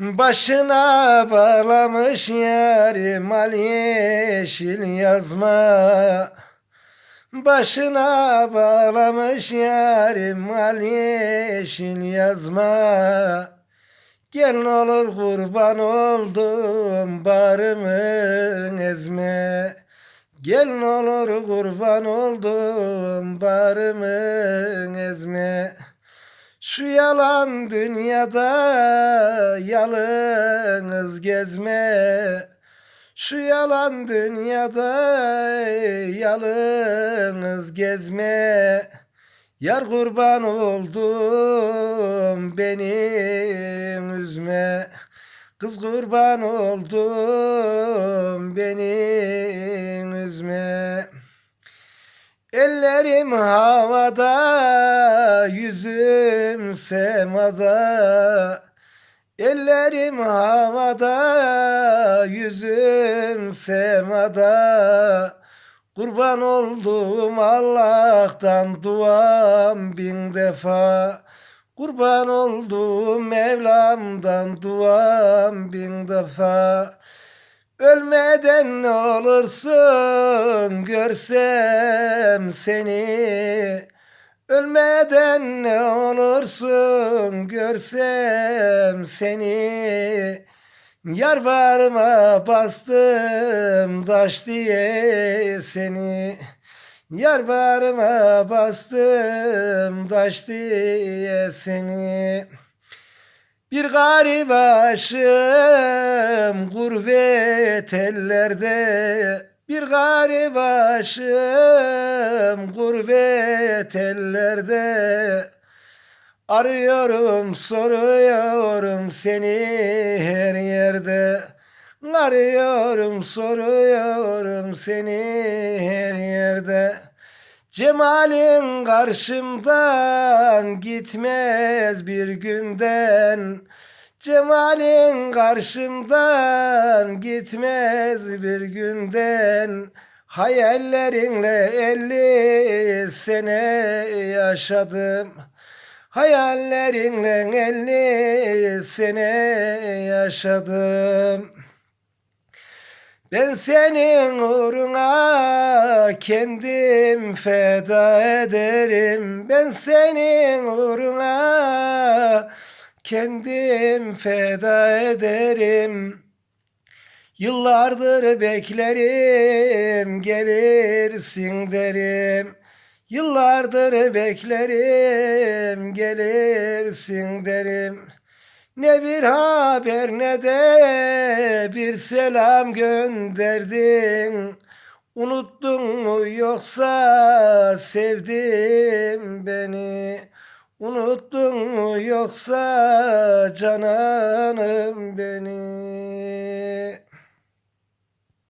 Başına bağlamış yarim al yeşil yazma. Başına bağlamış yarim al yeşil yazma. Gel ne olur kurban oldum barımı ezme. Gel ne olur kurban oldum barımı ezme Şu yalan dünyada yalnız gezme. Şu yalan dünyada yalnız gezme. Yar kurban oldum beni üzme. Kız kurban oldum beni üzme. Ellerim havada, yüzüm semada. Ellerim havada, yüzüm semada. Kurban oldum Allah'tan duam bin defa. Kurban oldum Mevlam'dan duam bin defa. Ölmeden ne olursun görsem seni Ölmeden ne olursun görsem seni. Yar bağrıma bastım taş diye seni. Yar bağrıma bastım taş diye seni. Bir garip aşığım gurbet ellerde Bir garip aşığım gurbet ellerde. Arıyorum soruyorum seni her yerde. Arıyorum soruyorum seni her yerde. Cemalin karşımdan gitmez bir günden Cemalin karşımdan gitmez bir günden. Hayallerinle elli sene yaşadım. Hayallerinle elli sene yaşadım. Ben senin uğruna kendim feda ederim. Ben senin uğruna kendim feda ederim. Yıllardır beklerim gelirsin derim. Yıllardır beklerim gelirsin derim. Ne bir haber ne de bir selam gönderdin. Unuttun mu yoksa sevdim yoksa cananım beni?